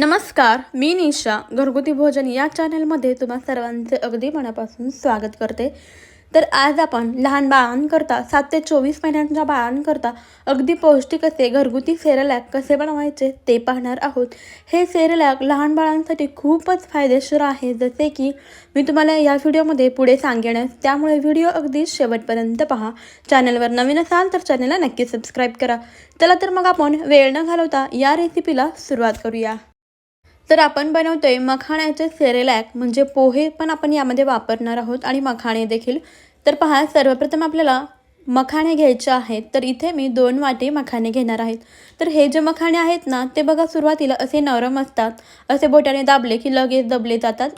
नमस्कार मी निशा. घरगुती भोजन या चॅनलमध्ये तुम्हा सर्वांचे अगदी मनापासून स्वागत करते. तर आज आपण लहान बाळांकरता सात ते चोवीस महिन्यांच्या बाळांकरता अगदी पौष्टिक असे घरगुती सेरेलॅक कसे बनवायचे ते पाहणार आहोत. हे सेरेलॅक लहान बाळांसाठी खूपच फायदेशीर आहे. जसे की मी तुम्हाला या व्हिडिओमध्ये पुढे सांगेनच त्यामुळे व्हिडिओ अगदी शेवटपर्यंत पहा. चॅनलवर नवीन असाल तर चॅनलला नक्की सबस्क्राईब करा. चला तर मग आपण वेळ न घालवता या रेसिपीला सुरुवात करूया. तर आपण बनवतोय मखाण्याचे सेरेलॅक म्हणजे पोहे पण आपण यामध्ये वापरणार आहोत आणि मखाणे देखील. तर पहा सर्वप्रथम आपल्याला मखाणे घ्यायचे आहेत. तर इथे मी दोन वाटी मखाणे घेणार आहेत. तर हे जे मखाणे आहेत ना ते बघा सुरुवातीला असे नरम असतात. असे बोटाने दाबले की लगेच दबले जातात.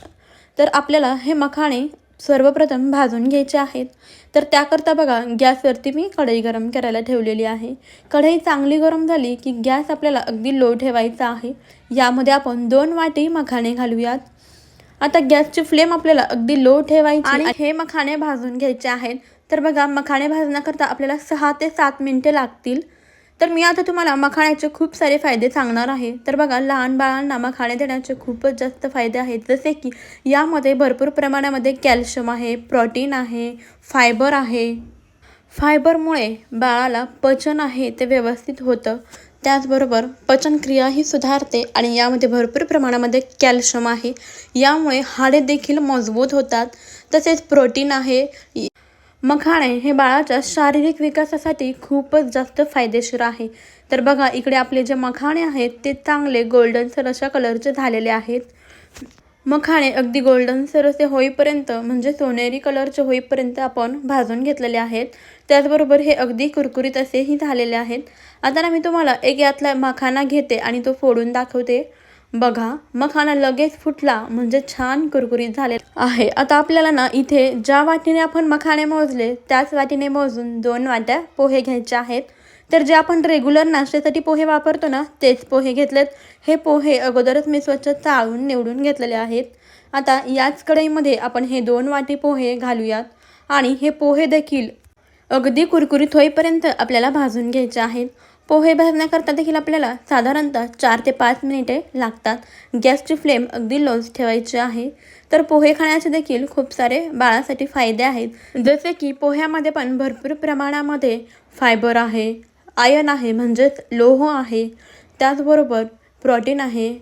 तर आपल्याला हे मखाणे सर्वप्रथम भाजून घ्यायचे आहेत. तर त्याकरता बघा गॅसवरती मी कढई गरम करायला ठेवलेली आहे. कढई चांगली गरम झाली की गॅस आपल्याला अगदी लो ठेवायचा आहे. यामध्ये आपण दोन वाटी मखाणे घालूयात. आता गॅसची फ्लेम आपल्याला अगदी लो ठेवायची आणि हे मखाणे भाजून घ्यायचे आहेत. तर बघा मखाणे भाजण्याकरता आपल्याला सहा ते सात मिनटे लागतील. तर मी आता तुम्हाला मखाण्याचे खूप सारे फायदे सांगणार आहे. तर बघा लहान बाळांना मखाणे देण्याचे खूपच जास्त फायदे आहेत. जसे की यामध्ये भरपूर प्रमाणामध्ये कॅल्शियम आहे प्रोटीन आहे फायबर आहे. फायबरमुळे बाळाला पचन आहे ते व्यवस्थित होतं. त्याचबरोबर पचनक्रियाही सुधारते आणि यामध्ये भरपूर प्रमाणामध्ये कॅल्शियम आहे. यामुळे हाडे देखील मजबूत होतात. तसेच प्रोटीन आहे. मखाणे हे बाळाच्या शारीरिक विकासासाठी खूपच जास्त फायदेशीर आहे. तर बघा इकडे आपले जे मखाणे आहेत ते चांगले गोल्डनसर अशा कलरचे झालेले आहेत. मखाणे अगदी गोल्डनसर असे होईपर्यंत म्हणजे सोनेरी कलरचे होईपर्यंत आपण भाजून घेतलेले आहेत. त्याचबरोबर हे अगदी कुरकुरीत असेही झालेले आहेत. आता ना मी तुम्हाला एक यातला मखाना घेते आणि तो फोडून दाखवते. बघा मखाना लगेच फुटला म्हणजे छान कुरकुरीत झाले आहे. आता आपल्याला ना इथे ज्या वाटीने आपण मखाणे मोजले त्याच वाटीने मोजून दोन वाट्या पोहे घ्यायचे आहेत. तर जे आपण रेग्युलर नाश्त्यासाठी पोहे वापरतो ना तेच पोहे घेतलेत. हे पोहे अगोदरच मी स्वच्छ चाळून निवडून घेतलेले आहेत. आता याच कढईमध्ये आपण हे दोन वाटी पोहे घालूयात. आणि हे पोहे देखील अगदी कुरकुरीत होईपर्यंत आपल्याला भाजून घ्यायचे आहेत. पोहे भाजण्याकरता देखील आपल्याला साधारणतः चार ते पाच मिनिटे लागतात. गॅसची फ्लेम अगदी लोज ठेवायची आहे. तर पोहे खाण्याचे देखील खूप सारे बाळासाठी फायदे आहेत. जसे की पोह्यामध्ये पण भरपूर प्रमाणामध्ये फायबर आहे आयन आहे म्हणजेच लोह आहे. त्याचबरोबर प्रोटीन आहे.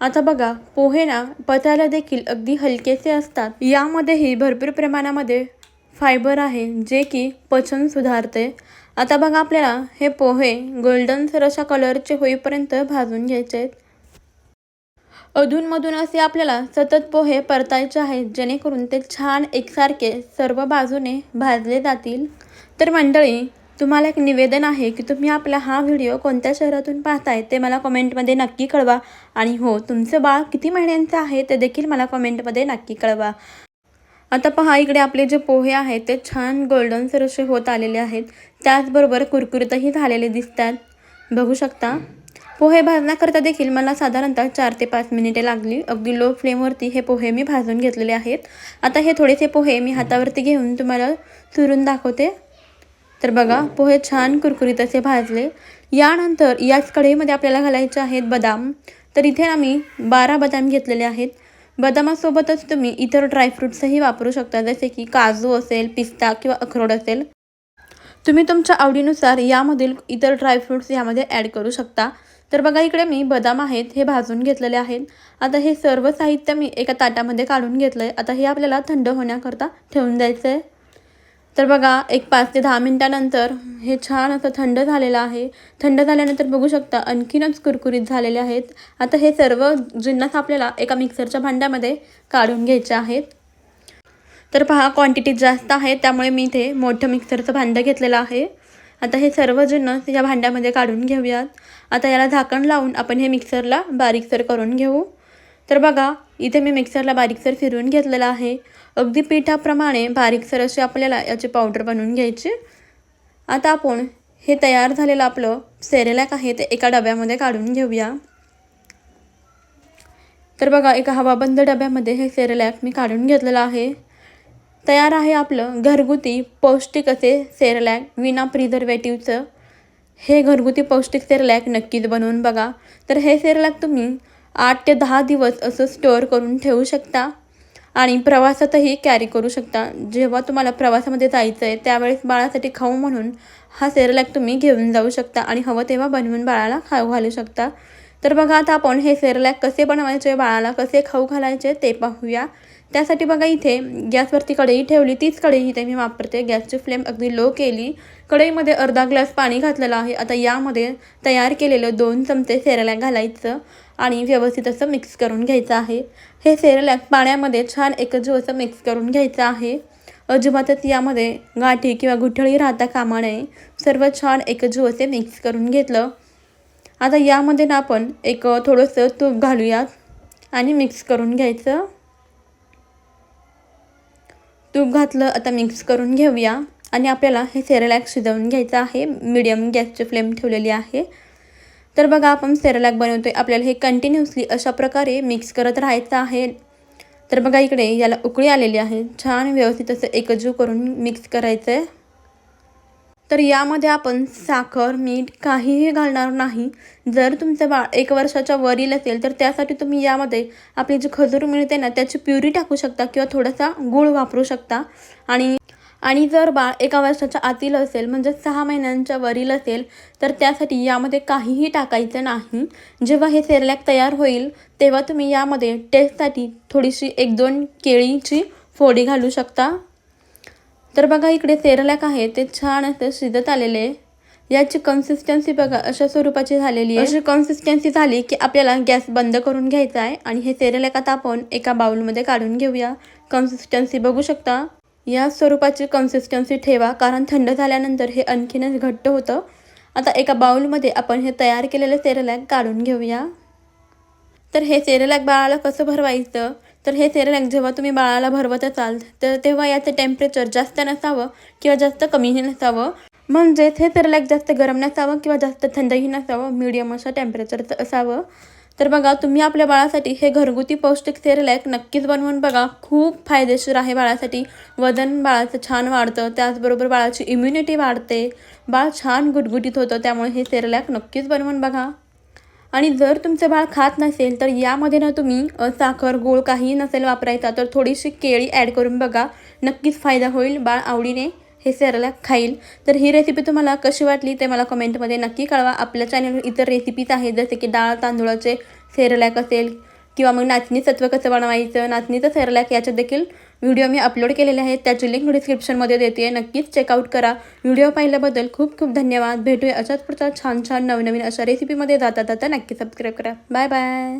आता बघा पोहे ना पचायला देखील अगदी हलकेसे असतात. यामध्येही भरपूर प्रमाणामध्ये फायबर आहे जे की पचन सुधारते. आता बघा आपल्याला हे पोहे गोल्डन सर अशा कलरचे होईपर्यंत भाजून घ्यायचे आहेत. अधूनमधून असे आपल्याला सतत पोहे परतायचे आहेत जेणेकरून ते छान एकसारखे सर्व बाजूने भाजले जातील. तर मंडळी तुम्हाला एक निवेदन आहे की तुम्ही आपला हा व्हिडिओ कोणत्या शहरातून पाहताय ते मला कमेंटमध्ये नक्की कळवा. आणि हो तुमचं बाळ किती महिन्यांचं आहे ते देखील मला कमेंटमध्ये नक्की कळवा. आता पहा इकडे आपले जे पोहे आहेत ते छान गोल्डन सर असे होत आलेले आहेत. त्याचबरोबर कुरकुरीतही झालेले दिसतात. बघू शकता. पोहे भाजण्याकरता देखील मला साधारणतः चार ते पाच मिनिटे लागली. अगदी लो फ्लेमवरती हे पोहे मी भाजून घेतलेले आहेत. आता हे थोडेसे पोहे मी हातावरती घेऊन तुम्हाला चुरून दाखवते. तर बघा पोहे छान कुरकुरीत असे भाजले. यानंतर याच कढईमध्ये आपल्याला घालायचे आहेत बदाम. तर इथे आम्ही बारा बदाम घेतलेले आहेत. बदामासोबतच तुम्ही इतर ड्रायफ्रूट्सही वापरू शकता जसे की काजू असेल पिस्ता किंवा अखरोड असेल. तुम्ही तुमच्या आवडीनुसार यामधील इतर ड्रायफ्रूट्स यामध्ये ॲड करू शकता. तर बघा इकडे मी बदाम आहेत हे भाजून घेतलेले आहेत. आता हे सर्व साहित्य मी एका ताटामध्ये काढून घेतलं आहे आता हे आपल्याला थंड होण्याकरता ठेवून द्यायचं आहे तर बघा एक पाच ते दहा मिनटानंतर हे छान असं थंड झालेलं आहे. थंड झाल्यानंतर बघू शकता आणखीनच कुरकुरीत झालेले आहेत. आता हे सर्व जिन्नस आपल्याला एका मिक्सरच्या भांड्यामध्ये काढून घ्यायचे आहेत. तर पहा क्वांटिटी जास्त आहे त्यामुळे मी इथे मोठं मिक्सरचं भांडं घेतलेलं आहे. आता हे सर्व जिन्नस या भांड्यामध्ये काढून घेऊयात. आता याला झाकण लावून आपण हे मिक्सरला बारीकसर करून घेऊ. तर बघा इथे मी मिक्सरला बारीकसर फिरवून घेतलेलं आहे. अगदी पिठाप्रमाणे बारीकसर असे आपल्याला याची पावडर बनवून घ्यायचे. आता आपण हे तयार झालेलं आपलं सेरेलॅक आहे ते एका डब्यामध्ये काढून घेऊया. तर बघा एका हवाबंद डब्यामध्ये हे सेरेलॅक मी काढून घेतलेलं आहे. तयार आहे आपलं घरगुती पौष्टिक असे सेरेलॅक विना प्रिझर्वेटिव्हचं हे घरगुती पौष्टिक सेरेलॅक नक्कीच बनवून बघा. तर हे सेरेलॅक तुम्ही आठ ते दहा दिवस असं स्टोअर करून ठेवू शकता. आणि प्रवासातही कॅरी करू शकता. जेव्हा तुम्हाला प्रवासामध्ये जायचं आहे त्यावेळेस बाळासाठी खाऊ म्हणून हा सेरलॅक तुम्ही घेऊन जाऊ शकता आणि हवं तेव्हा बनवून बाळाला खाऊ घालू शकता. तर बघा आता आपण हे सेरलॅक कसे बनवायचे बाळाला कसे खाऊ घालायचे ते पाहूया. त्यासाठी बघा इथे गॅसवरती कढई ठेवली. तीच कढई इथे मी वापरते. गॅसची फ्लेम अगदी लो केली. कढईमध्ये अर्धा ग्लास पाणी घातलेलं आहे. आता यामध्ये तयार केलेलं दोन चमचे सेरलॅक घालायचं. आणि व्यवस्थित असं मिक्स करून घ्यायचं आहे. हे सेरेलॅक पाण्यामध्ये छान एकजीव असं मिक्स करून घ्यायचं आहे. अजिबातच यामध्ये गाठी किंवा गुठळी राहता कामा नये सर्व छान एकजीव असे मिक्स करून घेतलं. आता यामध्ये ना आपण एक थोडंसं तूप घालूयात आणि मिक्स करून घ्यायचं. तूप घातलं आता मिक्स करून घेऊया. आणि आपल्याला हे सेरेलॅक शिजवून घ्यायचं आहे. मीडियम गॅसची फ्लेम ठेवलेली आहे. तर बघा आपण सेरेलॅक बनवतोय. आपल्याला हे कंटिन्युअसली अशा प्रकारे मिक्स करत राहायचं आहे. तर बघा इकडे याला उकळी आलेली आहे. छान व्यवस्थित असं एकजीव करून मिक्स करायचं आहे तर यामध्ये आपण साखर मीठ काहीही घालणार नाही. जर तुमचं बाळ एक वर्षाच्या वरील असेल तर त्यासाठी तुम्ही यामध्ये आपली जी खजूर मिळते ना त्याची प्युरी टाकू शकता किंवा थोडासा गूळ वापरू शकता. आणि आणि जर बाळ एका वर्षाच्या आतील असेल म्हणजे सहा महिन्यांच्या वरील असेल तर त्यासाठी यामध्ये काहीही टाकायचं नाही. जेव्हा हे सेरलॅक तयार होईल तेव्हा तुम्ही यामध्ये टेस्टसाठी थोडीशी एक दोन केळीची फोडी घालू शकता. तर बघा इकडे सेरलॅक आहे ते छान असं शिजत आलेले याची कन्सिस्टन्सी बघा अशा स्वरूपाची झालेली आहे. अशी कन्सिस्टन्सी झाली की आपल्याला गॅस बंद करून घ्यायचा आहे. आणि हे सेरलॅक आता आपण एका बाउलमध्ये काढून घेऊया. कन्सिस्टन्सी बघू शकता. या स्वरूपाची कन्सिस्टन्सी ठेवा. कारण थंड झाल्यानंतर हे आणखीनच घट्ट होतं. आता एका बाउलमध्ये आपण हे तयार केलेलं सेरेलॅग काढून घेऊया. तर हे सेरेलॅक बाळाला कसं भरवायचं? तर हे सेरेलॅक जेव्हा तुम्ही बाळाला भरवत असाल तर तेव्हा याचं टेम्परेचर जास्त नसावं किंवा जास्त कमीही नसावं. म्हणजेच हे सेरेलॅक जास्त गरम नसावं किंवा जास्त थंडही नसावं. मीडियम असं टेम्परेचरचं असावं. तर बघा तुम्ही आपल्या बाळासाठी हे घरगुती पौष्टिक सेरेलॅक नक्कीच बनवून बघा. खूप फायदेशीर आहे बाळासाठी. वजन बाळाचं छान वाढतं. त्याचबरोबर बाळाची इम्युनिटी वाढते. बाळ छान गुटगुटीत होतं. त्यामुळे हे सेरेलॅक नक्कीच बनवून बघा. आणि जर तुमचं बाळ खात नसेल तर यामध्ये ना तुम्ही साखर गोळ काहीही नसेल वापरायचा तर थोडीशी केळी ॲड करून बघा. नक्कीच फायदा होईल बाळ आवडीने. हे सेरलॅक खाईल. तर ही रेसिपी तुम्हाला कशी वाटली ते मला कमेंटमध्ये नक्की कळवा. आपल्या चॅनलवर इतर रेसिपीज आहेत जसे की डाळ तांदूळाचे सेरलॅक असेल किंवा मग नाचणी सत्व कसं बनवायचं नाचणीचं सेरलॅक याचे देखील व्हिडिओ मी अपलोड केलेले आहेत. त्याची लिंक डिस्क्रिप्शनमध्ये देते. नक्कीच चेकआउट करा. व्हिडिओ पाहिल्याबद्दल खूप खूप धन्यवाद. भेटूया अशाच पुढच्या छान छान नवनवीन अशा रेसिपीमध्ये जाता जाता नक्की सबस्क्राईब करा. Bye bye